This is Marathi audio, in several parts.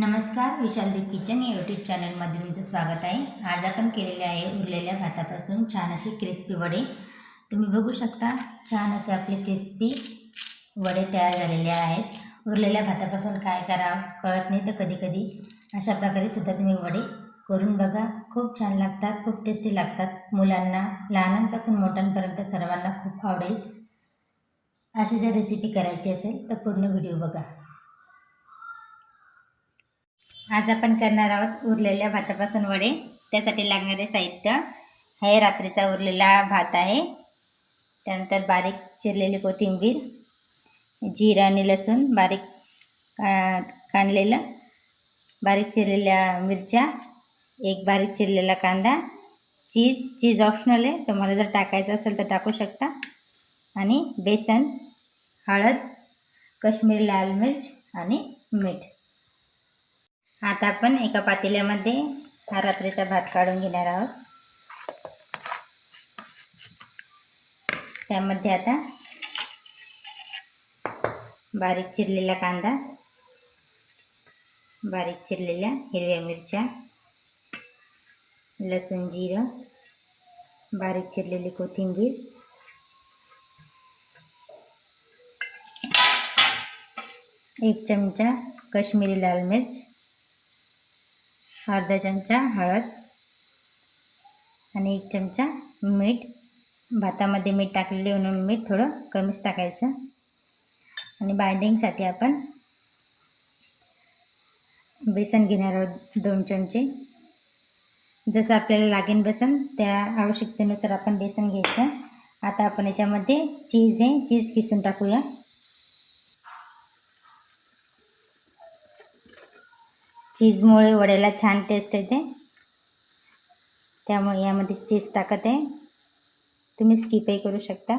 नमस्कार विशालदीप किचन या यूट्यूब चॅनलमध्ये तुमचं स्वागत आहे. आज आपण केलेले आहे उरलेल्या भातापासून छान असे क्रिस्पी वडे. तुम्ही बघू शकता छान असे आपले क्रिस्पी वडे तयार झालेले आहेत. उरलेल्या भातापासून काय करावं कळत नाही तर कधीकधी अशा प्रकारे सुद्धा तुम्ही वडे करून बघा. खूप छान लागतात खूप टेस्टी लागतात. मुलांना लहानांपासून मोठ्यांपर्यंत सर्वांना खूप आवडेल. अशी जर रेसिपी करायची असेल तर पूर्ण व्हिडिओ बघा. आज आपण करणार आहोत उरलेल्या भातापासून वडे. त्यासाठी लागणारे साहित्य हे रात्रीचा उरलेला भात आहे. त्यानंतर बारीक चिरलेली कोथिंबीर जिरा आणि लसूण बारीक का काढलेलं बारीक चिरलेल्या मिरच्या एक बारीक चिरलेला कांदा चीज चीज ऑप्शनल आहे. तुम्हाला जर टाकायचं असेल तर टाकू शकता. आणि बेसन हळद कश्मीरी लाल मिर्च आणि मीठ. आता आपण एका पातेल्यामध्ये हा रात्रीचा भात काढून घेणार आहोत. त्यामध्ये आता बारीक चिरलेला कांदा बारीक चिरलेल्या हिरव्या मिरच्या लसूण जिरं बारीक चिरलेली कोथिंबीर एक चमचा कश्मीरी लाल मिर्च अर्धा चमचा हळद आणि एक चमचा मीठ. भातामध्ये मीठ टाकलेले म्हणून मीठ थोडं कमीच टाकायचं. आणि बाइंडिंगसाठी आपण बेसन घेणार आहोत दोन चमचे. जसं आपल्याला लागेल बेसन त्या आवश्यकतेनुसार आपण बेसन घ्यायचं. आता आपण याच्यामध्ये चीज आहे चीज किसून टाकूया. चीजमुळे वड्याला छान टेस्ट येते. त्यामुळे यामध्ये चीज टाकत आहे. तुम्ही स्किपही करू शकता.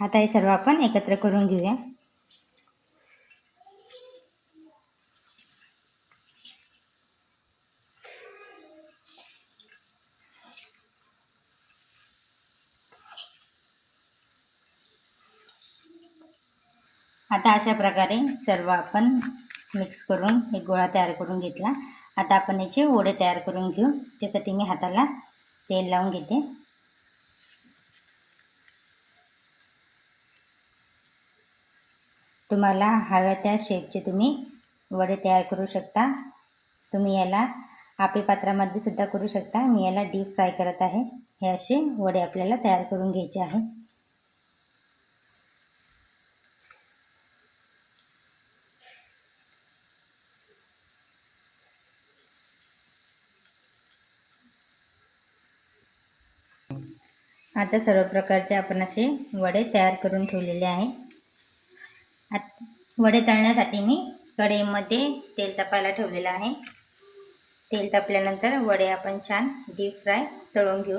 आता हे सर्व आपण एकत्र करून घेऊया. आता अशा प्रकारे सर्व आपण मिक्स करून एक गोळा तयार करून घेतला. आता आपण याचे वडे तयार करून घेऊ. त्यासाठी मी हाताला तेल लावून घेते. तुम्हाला हव्या त्या शेपचे तुम्ही वडे तयार करू शकता. तुम्ही याला आपे पात्रामध्ये सुद्धा करू शकता. मी याला डीप फ्राय करत आहे. हे असे वडे आपल्याला तयार करून घ्यायचे आहे. आता सर्व प्रकारचे आपण असे वडे तयार करून ठेवलेले आहे. आत वडे तळण्यासाठी मी कढईमध्ये तेल तापायला ठेवलेलं आहे. तेल तापल्यानंतर वडे आपण छान डीप फ्राय तळून घेऊ.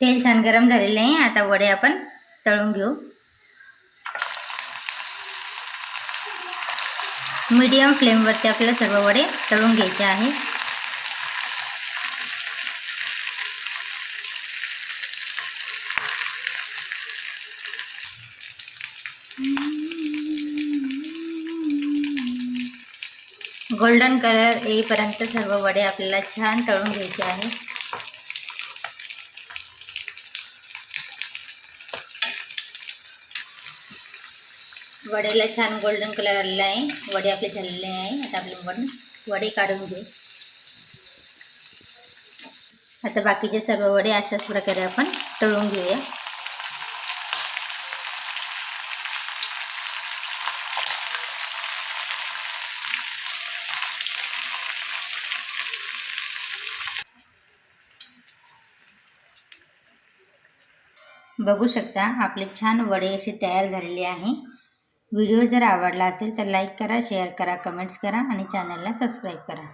तेल छान गरम झालेले आहे. आता वडे आपण तळून घेऊ. मीडियम फ्लेमवरती आपल्याला सर्व वडे तळून घ्यायचे आहे गोल्डन कलर येईपर्यंत सर्व वडे आपल्याला छान तळून घ्यायचे आहे वड्याला छान गोल्डन कलर आलेला आहे. वडे आपले झालेले आहे. आता आपले वड वडे काढून घेऊ. आता बाकीचे सर्व वडे अशाच प्रकारे आपण तळून घेऊया. बघू शकता आपले छान वडे असे तयार झालेले आहे. व्हिडिओ जर आवडला असेल तर लाईक करा शेअर करा कमेंट्स करा आणि चॅनलला सबस्क्राईब करा.